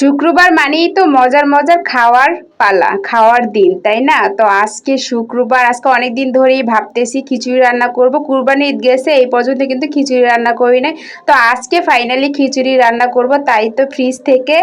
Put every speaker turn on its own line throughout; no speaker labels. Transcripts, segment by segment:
শুক্রবার মানেই তো মজার মজার খাওয়ার পালা, খাওয়ার দিন, তাই না? তো আজকে শুক্রবার, আজকে অনেক দিন ধরেই ভাবতেছি খিচুড়ি রান্না করব। কুরবানি ঈদ গেছে, এই পর্যন্ত কিন্তু খিচুড়ি রান্না করি নাই। তো আজকে ফাইনালি খিচুড়ি রান্না করব, তাই তো ফ্রিজ থেকে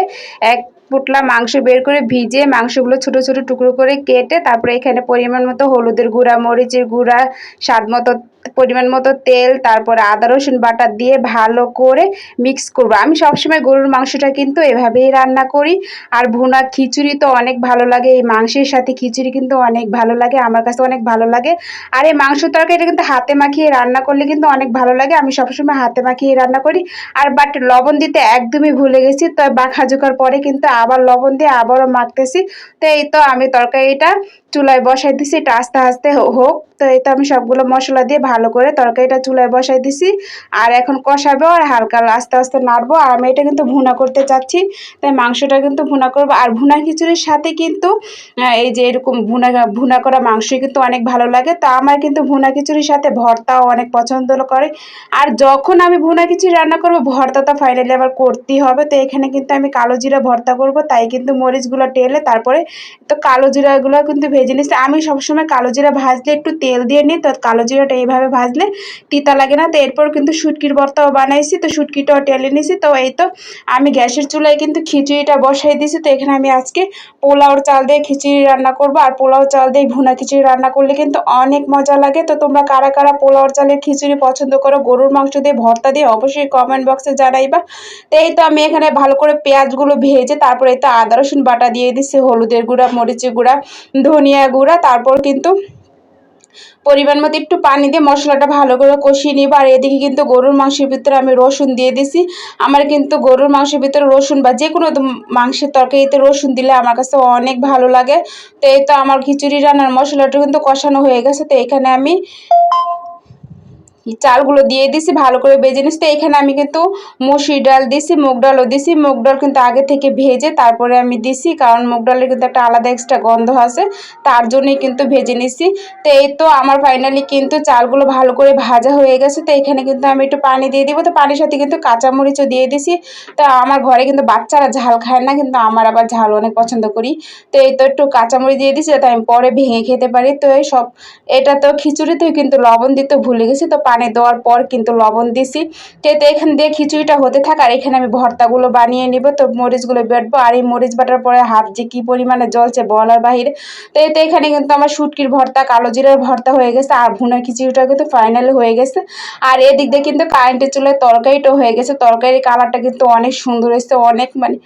এক পুটলা মাংস বের করে ভিজে মাংসগুলো ছোট ছোট টুকরো করে কেটে তারপরে এখানে পরিমাণ মতো হলুদের গুঁড়া, মরিচের গুঁড়া, স্বাদ মতো পরিমাণ মতো তেল, তারপর আদা, রসুন বাটা দিয়ে ভালো করে মিক্স করব। আমি সবসময় গরুর মাংসটা কিন্তু এভাবেই রান্না করি। আর ভুনা খিচুড়ি তো অনেক ভালো লাগে, এই মাংসের সাথে খিচুড়ি কিন্তু অনেক ভালো লাগে, আমার কাছে অনেক ভালো লাগে। আর এই মাংস তরকারিটা কিন্তু হাতে মাখিয়ে রান্না করলে কিন্তু অনেক ভালো লাগে, আমি সবসময় হাতে মাখিয়ে রান্না করি। আর বাট লবণ দিতে একদমই ভুলে গেছি, তো মাখা জোকার পরে কিন্তু আবার লবণ দিয়ে আবারও মাখতেছি। তো এই তো আমি তরকারিটা চুলায় বসাই দিছি, এটা আস্তে আস্তে হোক। তো এই তো আমি সবগুলো মশলা দিয়ে ভালো করে তরকারিটা চুলায় বসাই দিছি। আর এখন কষাবো আর হালকা আস্তে আস্তে নাড়বো। আর আমি এটা কিন্তু ভুনা করতে চাচ্ছি, তাই মাংসটা কিন্তু ভুনা করব। আর ভুনা খিচুড়ির সাথে কিন্তু এই যে এরকম ভুনা ভুনা করা মাংসই কিন্তু অনেক ভালো লাগে। তো আমার কিন্তু ভুনা খিচুড়ির সাথে ভর্তাও অনেক পছন্দ করে। আর যখন আমি ভুনা খিচুড়ি রান্না করব, ভর্তা তো ফাইনালি আবার করতেই হবে। তো এখানে কিন্তু আমি কালো জিরা ভর্তা করব, তাই কিন্তু মরিচগুলো টেলে তারপরে তো কালো জিরাগুলো কিন্তু ভেজে নিচ্ছি। আমি সবসময় কালো জিরা ভাজলে একটু তেল দিয়ে নিই, তো কালো জিরাটা এইভাবে ভাজলে তিতা লাগে না। তো এরপর কিন্তু শুটকির ভর্তাও বানাইছি, তো শুটকিটাও টেলে নিছি। তো এই তো আমি গ্যাসের চুলায় কিন্তু খিচুড়িটা বসাই দিয়েছি তো এখানে আমি আজকে পোলাওর চাল দিয়ে খিচুড়ি রান্না করব। আর পোলাও চাল দিয়ে ভুনা খিচুড়ি রান্না করলে কিন্তু অনেক মজা লাগে। তো তোমরা কারা কারা পোলাওর চালের খিচুড়ি পছন্দ করো, গরুর মাংস দিয়ে ভর্তা দিয়ে অবশ্যই কমেন্ট বক্সে জানাইবা। তো এই তো আমি এখানে ভালো করে পেঁয়াজগুলো ভেজে তারপরে এই তো আদা রসুন বাটা দিয়ে দিচ্ছি হলুদের গুঁড়া, মরিচের গুঁড়া, ধনিয়া গুঁড়া, তারপর কিন্তু পরিমাণ মতো একটু পানি দিয়ে মশলাটা ভালো করে কষিয়ে নিব। আর এদিকে কিন্তু গরুর মাংসের ভিতরে আমি রসুন দিয়ে দিছি। আমার কিন্তু গরুর মাংসের ভিতরে রসুন বা যে কোনো মাংসের তরকারিতে রসুন দিলে আমার কাছে অনেক ভালো লাগে। তো এই তো আমার খিচুড়ি রান্নার মশলাটা কিন্তু কষানো হয়ে গেছে। তো এখানে আমি চালগুলো দিয়ে দিছি, ভালো করে বেজে নিচ্ছি তো এখানে আমি কিন্তু মুসুর ডাল দিছি, মুগ ডালও দিছি। মুগ ডাল কিন্তু আগে থেকে ভেজে তারপরে আমি দিছি, কারণ মুগ ডালের কিন্তু একটা আলাদা এক্সট্রা গন্ধ আছে, তার জন্যই কিন্তু ভেজে নিছি। তো এই তো আমার ফাইনালি কিন্তু চালগুলো ভালো করে ভাজা হয়ে গেছে। তো এখানে কিন্তু আমি একটু পানি দিয়ে দিব। তো পানির সাথে কিন্তু কাঁচামরিচও দিয়ে দিছি। তো আমার ঘরে কিন্তু বাচ্চারা ঝাল খায় না, কিন্তু আমার আবার ঝাল অনেক পছন্দ করি। তো এই তো একটু কাঁচামরিচ দিয়ে দিছি, যাতে আমি পরে ভেঙে খেতে পারি। তো এই সব, এটা তো খিচুড়িতেও কিন্তু লবণ দিতে ভুলে গেছি। তো পানি দেওয়ার পর কিন্তু লবণ দিছি। তো এখান দিয়ে খিচুড়িটা হতে থাক, আর এখানে আমি ভর্তাগুলো বানিয়ে নিব। তো মরিচগুলো বেটবো, আর এই মরিচ বাটার পরে হাত যে কী পরিমাণে জ্বলছে বলার বাহিরে। তো এতে এখানে কিন্তু আমার শুটকির ভর্তা, কালো জিরার ভর্তা হয়ে গেছে, আর ভুনা খিচুড়িটা কিন্তু ফাইনাল হয়ে গেছে। আর এদিক দিয়ে কিন্তু কারেন্টের চুলে তরকারিটাও হয়ে গেছে। তরকারির কালারটা কিন্তু অনেক সুন্দর হয়েছে, অনেক মানে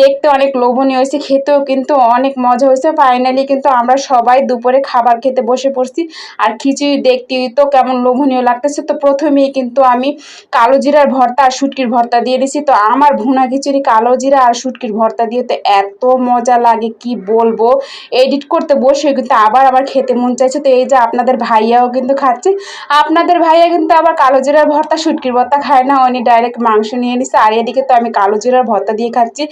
দেখতে অনেক লোভনীয় হয়েছে, খেতেও কিন্তু অনেক মজা হয়েছে। ফাইনালি কিন্তু আমরা সবাই দুপুরে খাবার খেতে বসে পড়ছি, আর খিচুড়ি দেখতে তো কেমন লোভনীয় লাগতেছে। তো প্রথমেই কিন্তু আমি কালো জিরার ভর্তা আর শুটকির ভর্তা দিয়ে দিছি। তো আমার ভুনা খিচুড়ি কালো জিরা আর শুটকির ভর্তা দিয়ে, তো এত মজা লাগে, কি বলব? এডিট করতে বসে কিন্তু আবার আমার খেতে মন চাইছে। তো এই যে আপনাদের ভাইয়াও কিন্তু খাচ্ছে। আপনাদের ভাইয়া কিন্তু আবার কালো জিরার ভর্তা, শুটকির ভর্তা খায় না, উনি ডাইরেক্ট মাংস নিয়ে নিছে। আর এদিকে তো আমি কালো জিরার ভর্তা দিয়ে খাচ্ছি।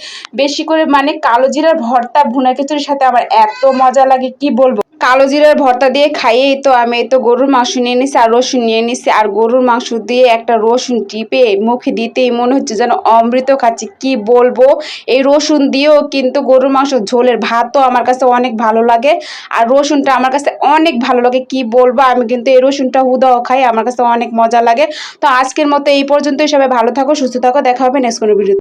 বেশি করে মানে কালো জিরার ভর্তা ভুনা খিচুড়ির সাথে আমার এত মজা লাগে, কি বলব? কালো জিরার ভর্তা দিয়ে খাইয়েই তো আমি তো গরুর মাংস নিয়ে নিছি আর রসুন নিয়ে নিছি। আর গরুর মাংস দিয়ে একটা রসুন টিপে মুখে দিতেই মনে হচ্ছে যেন অমৃত খাচ্ছি। কি বলব? এই রসুন দিয়েও কিন্তু গরুর মাংস ঝোলের ভাতও আমার কাছে অনেক ভালো লাগে। আর রসুনটা আমার কাছে অনেক ভালো লাগে। কি বলব? আমি কিন্তু এই রসুনটা হুদাও খাই, আমার কাছে অনেক মজা লাগে। তো আজকের মতো এই পর্যন্তই। সবাই ভালো থাকো, সুস্থ থাকো। দেখা হবে নেক্সট কোনো ভিডিও